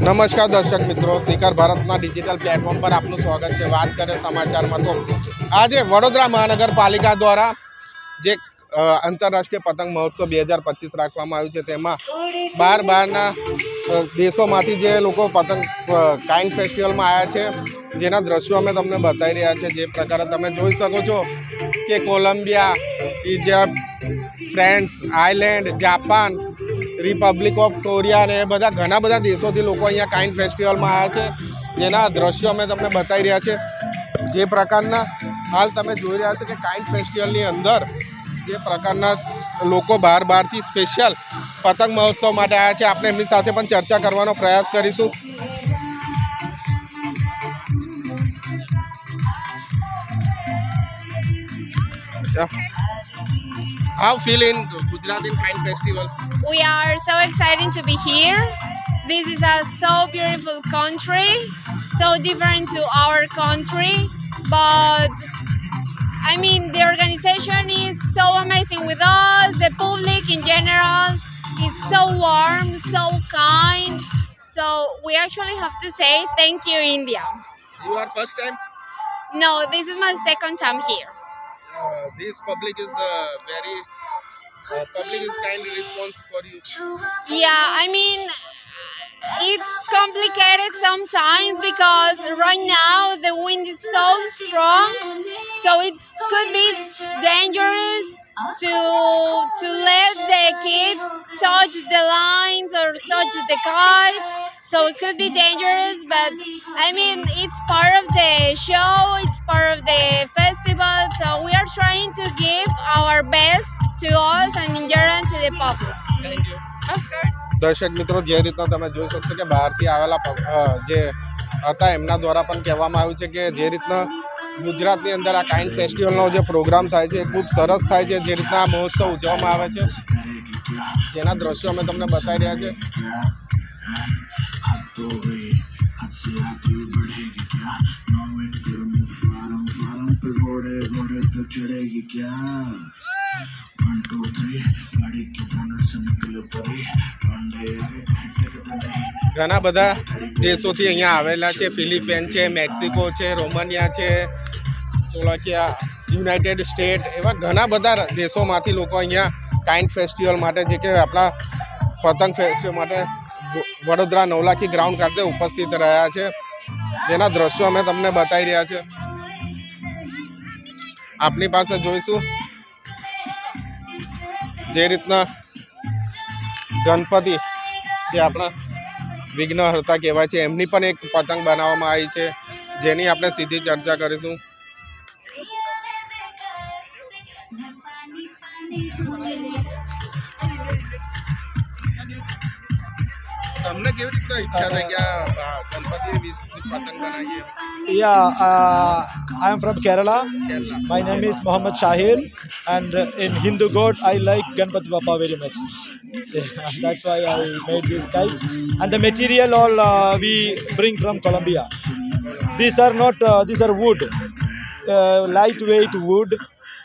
નમસ્કાર દર્શક મિત્રો, શિખર ભારતના ડિજિટલ પ્લેટફોર્મ પર આપનું સ્વાગત છે. વાત કરીએ સમાચારમાં તો આજે વડોદરા મહાનગરપાલિકા દ્વારા જે આંતરરાષ્ટ્રીય પતંગ મહોત્સવ બે હજાર પચીસ રાખવામાં આવ્યું છે, તેમાં બહાર બહારના દેશોમાંથી જે લોકો પતંગ કાઇન્ડ ફેસ્ટિવલમાં આવ્યા છે, જેના દ્રશ્યો અમે તમને બતાવી રહ્યા છે. જે પ્રકારે તમે જોઈ શકો છો કે Colombia, Egypt, France island Japan Republic of Korea અને બધા ઘણા બધા દેશોથી લોકો અહીંયા કાઇન ફેસ્ટિવલમાં આવ્યા છે. જેના દ્રશ્યો અમે તમને બતાવી રહ્યા છે જે પ્રકારના હાલ તમે જોઈ રહ્યા છો કે કાઇન ફેસ્ટિવલની અંદર જે પ્રકારના લોકો બહાર બહારથી સ્પેશિયલ પતંગ મહોત્સવ માટે આવ્યા છે. આપણે એમની સાથે પણ ચર્ચા કરવાનો પ્રયાસ કરીશું. How feeling Gujarat in Pine Festival? We are so excited to be here. This is a so beautiful country, so different to our country, but I mean the organization is so amazing with us, the public in general. It's so warm, so kind. So we actually have to say thank you India. You are first time no, this is my second time here. Uh, this public is uh, very. Uh, public is kind of response for you. Yeah, I mean, it's complicated sometimes because right now the wind is so strong, so it could be dangerous to to let the kids touch the lines or touch the kites. So it could be dangerous, but I mean, it's part of the show, it's part of the festival. So we are trying to give our best to us and in general to the public. Thank you. Of course. દર્શક મિત્રો જે રીતના તમે જોઈ શકશો કે બહારથી આવેલા પ- અ, જે હતા એમના દ્વારા પણ કહેવામાં આવ્યું છે કે જે રીતના ગુજરાતની અંદર આ કાઇન્ડ ફેસ્ટિવલનો જે પ્રોગ્રામ થાય છે એ ખૂબ સરસ થાય છે જે રીતના આ મહોત્સવ ઉજવવામાં આવે છે જેના દ્રશ્યો અમે તમને બતાવી રહ્યા છે हद हो गई हद से आगे बढ़ेगी क्या नौ मिनट गर्म फारम फारम पे घोड़े घोड़े पे चढ़ेगी क्या वन टू थ्री गाड़ी के बोनट से निकले परी ठंडे आए टेकते नहीं ઘણા બધા દેશોથી અહીંયા આવેલા છે ફિલિપાઇન છે મેક્સિકો છે રોમાનિયા છે સોલાકિયા યુનાઇટેડ સ્ટેટ એવા ઘણા બધા દેશોમાંથી લોકો અહીંયા કાઇન્ડ ફેસ્ટિવલ માટે જે કે આપણા પતંગ ફેસ્ટિવલ માટે વડોદરા નવલાખી ગ્રાઉન્ડ ખાતે ઉપસ્થિત રહ્યા છે. જેના દ્રશ્યો અમે તમને બતાવી રહ્યા છે. આપની પાસે જોઈશું જે રીતના ગણપતિ જે આપણા વિઘ્નહર્તા કહેવાય છે. એમની પણ એક પતંગ બનાવવામાં આવી છે. જેની આપણે સીધી ચર્ચા કરીશું. તમને કેવી રીતના ઈચ્છા થઈ કે આ આ ગણપતિ વિશે પતંગ બનાવીએ Yeah, uh, I am from Kerala. Kerala. My name is Muhammad Shahir, and uh, in Hindu God, I like Ganpati Bappa very much. Yeah, that's why I made this kite. And the material all uh, we bring from Colombia. These are not. Uh, these are wood, uh, lightweight wood.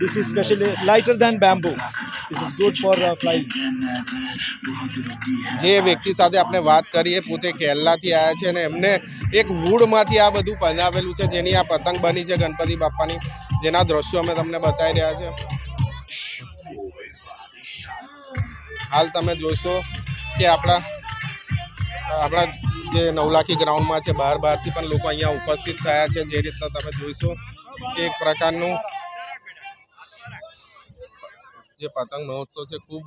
This is specially lighter than bamboo. This is good for uh, flying. જે વ્યક્તિ સાથે આપણે વાત કરીએ પોતે કેરલાથી આવ્યા છે અને એમને એક વુડમાંથી આ બધું બનાવેલું છે જેની આ પતંગ બની છે ગણપતિ બાપાની જેના દ્રશ્યો અમે તમને બતાવી રહ્યા છે હાલ તમે જોશો કે આપણા આપણા જે નવલાખી ગ્રાઉન્ડમાં છે બહાર બહારથી પણ લોકો અહીંયા ઉપસ્થિત થયા છે જે રીતના તમે જોઈશો એક પ્રકારનું જે પતંગ મહોત્સવ છે ખૂબ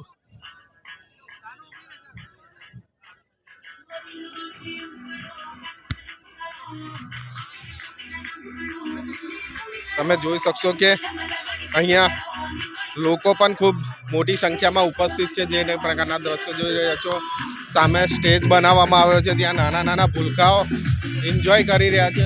તમે જોઈ શકશો કે અહીંયા લોકો પણ ખૂબ મોટી સંખ્યામાં ઉપસ્થિત છે જે પ્રકારના દ્રશ્યો જોઈ રહ્યા છો. સામે સ્ટેજ બનાવવામાં આવ્યો છે, ત્યાં નાના નાના ભૂલકાઓ એન્જોય કરી રહ્યા છે.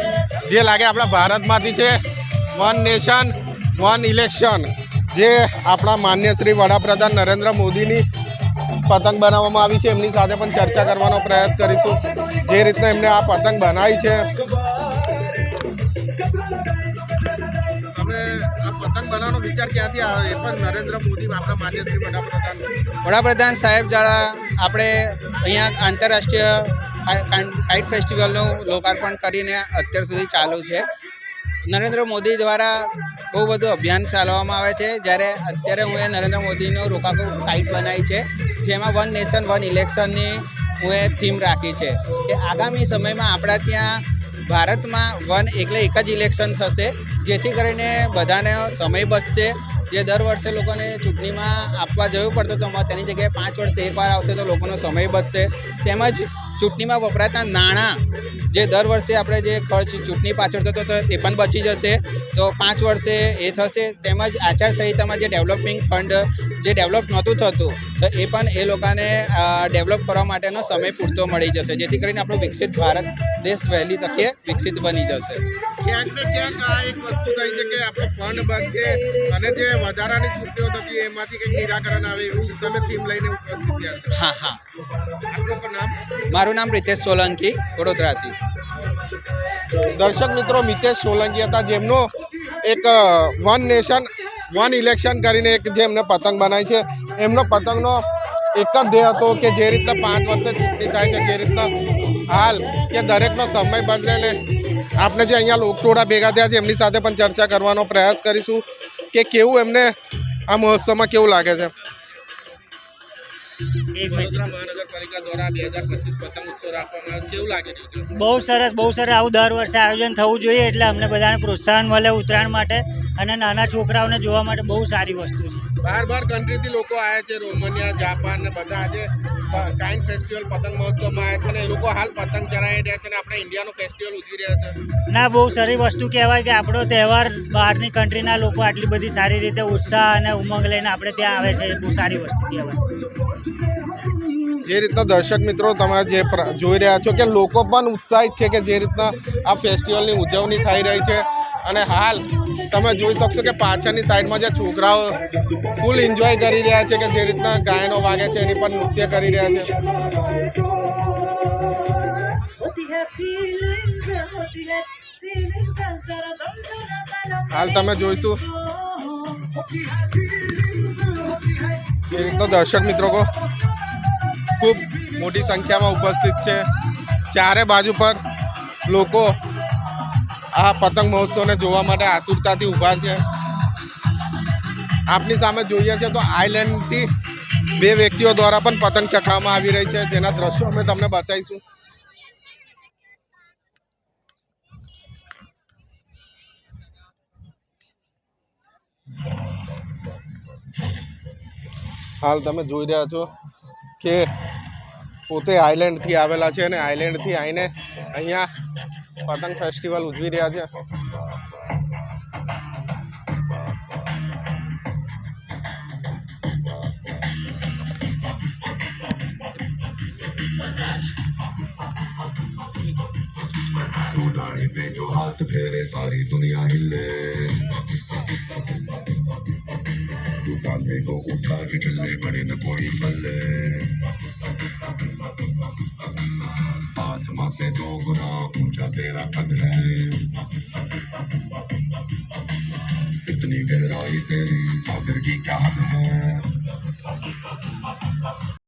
જે લાગે આપણા ભારતમાંથી છે વન નેશન વન ઇલેક્શન જે આપણા માન્ય શ્રી વડાપ્રધાન નરેન્દ્ર મોદીની પતંગ બનાવવામાં આવી છે, એમની સાથે પણ ચર્ચા કરવાનો પ્રયાસ કરીશું. જે રીતના એમને આ પતંગ બનાવી છે. પતંગ બનાવવાનો વિચાર ક્યાંથી આવ્યો એ પણ નરેન્દ્ર મોદી આપણા માન્ય વડાપ્રધાન. વડાપ્રધાન સાહેબ દ્વારા આપણે અહીંયા આંતરરાષ્ટ્રીય કાઇટ ફેસ્ટિવલનું લોકાર્પણ કરીને અત્યાર સુધી ચાલુ છે. નરેન્દ્ર મોદી દ્વારા બહુ બધું અભિયાન ચાલવામાં આવે છે. જ્યારે અત્યારે હું એ નરેન્દ્ર મોદીનો રોકાકો કાઇટ બનાવી છે, જેમાં વન નેશન, વન ઇલેક્શનની હું એ થીમ રાખી છે કે આગામી સમયમાં આપણા ત્યાં ભારતમાં વન એટલે એક જ ઇલેક્શન થશે, જેથી કરીને બધાને સમય બચશે. જે દર વર્ષે લોકોને ચૂંટણીમાં આપવા જવું પડતું તો તેની જગ્યાએ પાંચ વર્ષે એકવાર આવશે તો લોકોનો સમય બચશે. તેમજ ચૂંટણીમાં વપરાતા નાણાં જે દર વર્ષે આપણે જે ખર્ચ ચૂંટણી પાછળ થતો હતો તે પણ બચી જશે. તો પાંચ વર્ષે એ થશે. તેમજ આચારસંહિતામાં જે ડેવલપિંગ ફંડ જે ડેવલપ નહોતું થતું તો એ પણ એ લોકોને ડેવલપ કરવા માટેનો સમય પૂરતો મળી જશે. જેથી કરીને આપણો વિકસિત ભારત દેશ વહેલી તકે વિકસિત બની જશે. ક્યાંક ને ક્યાંક આ એક વસ્તુ થઈ છે કે આપણો ફંડ બંધ અને જે વધારાની છૂટીઓ થતી એમાંથી કંઈક નિરાકરણ આવે એવું તમે થીમ લઈને ઉપસ્થિત હા હા. આપનું નામ? મારું નામ રીતેશ સોલંકી, વડોદરાથી. દર્શક મિત્રો, મિતેશ સોલંકી હતા, જેમનો એક વન નેશન, વન ઇલેક્શન કરીને એક જે એમને પતંગ બનાવી છે. એમનો પતંગનો એક જ ધ્યેય હતો કે જે રીતના પાંચ વર્ષે ચૂંટણી થાય છે, જે રીતના હાલ કે દરેકનો સમય બદલે ને આપણે જે અહીંયા લોકટોળા ભેગા થયા છે, એમની સાથે પણ ચર્ચા કરવાનો પ્રયાસ કરીશું કે કેવું એમને આ મહોત્સવમાં કેવું લાગે છે. વડોદરા મહાનગરપાલિકા દ્વારા બે હજાર પચીસ પતંગ ઉત્સવ રાખવામાં આવ્યો. કેવું લાગી બહુ સરસ બહુ સરસ. આવું દર વર્ષે આયોજન થવું જોઈએ એટલે અમને બધાને પ્રોત્સાહન મળે ઉત્તરાયણ માટે અને નાના છોકરાઓને જોવા માટે બહુ સારી વસ્તુ છે. બાર બાર કન્ટ્રીથી લોકો આવ્યા છે રોમાનિયા જાપાન ને બધા આજે કાઇન ફેસ્ટિવલ પતંગ મહોત્સવમાં આવ્યા છે અને એ લોકો હાલ પતંગ ચરાવી રહ્યા છે અને આપણા ઇન્ડિયાનો ફેસ્ટિવલ ઉજવી રહ્યા છે. ના બહુ સારી વસ્તુ કહેવાય કે આપણો તહેવાર બહારની કન્ટ્રીના લોકો આટલી બધી સારી રીતે ઉત્સાહ અને ઉમંગ લઈને આપણે ત્યાં આવે છે. એ બહુ સારી વસ્તુ કહેવાય. જે રીતના દર્શક મિત્રો તમે જે જોઈ રહ્યા છો કે લોકો પણ ઉત્સાહિત છે કે જે રીતના આ ફેસ્ટિવલની ઉજવણી થઈ રહી છે. અને હાલ તમે જોઈ શકશો કે પાછળની સાઈડમાં જે છોકરાઓ ફૂલ એન્જોય કરી રહ્યા છે કે જે રીતના ગાયનો વાગે છે એની પણ નૃત્ય કરી રહ્યા છે. હાલ તમે જોઈશું જે રીતના દર્શક મિત્રો કો ખૂબ મોટી સંખ્યામાં ઉપસ્થિત છે. ચારે બાજુ પર લોકો આ પતંગ મહોત્સવને જોવા માટે આતુરતાથી ઊભા છે. આપની સામે જોઈએ છે તો આઈલેન્ડથી બે વ્યક્તિઓ દ્વારા પણ પતંગ ચખાવવામાં આવી રહી છે. જેના દ્રશ્યો અમે તમને બતાવીશું. હાલ તમે જોઈ રહ્યા છો કે પોતે આઈલેન્ડથી આવેલા છે અને આઈલેન્ડથી આવીને અહીંયા પતંગ ફેસ્ટિવલ ઉજવી રહ્યા છે तू दाढ़ी पे जो हाथ फेरे सारी दुनिया हिले को उठा के चलने पड़े न कोई बल आसमां से दो गुना ऊँचा तेरा कद है। इतनी गहराई तेरी सागर की क्या है?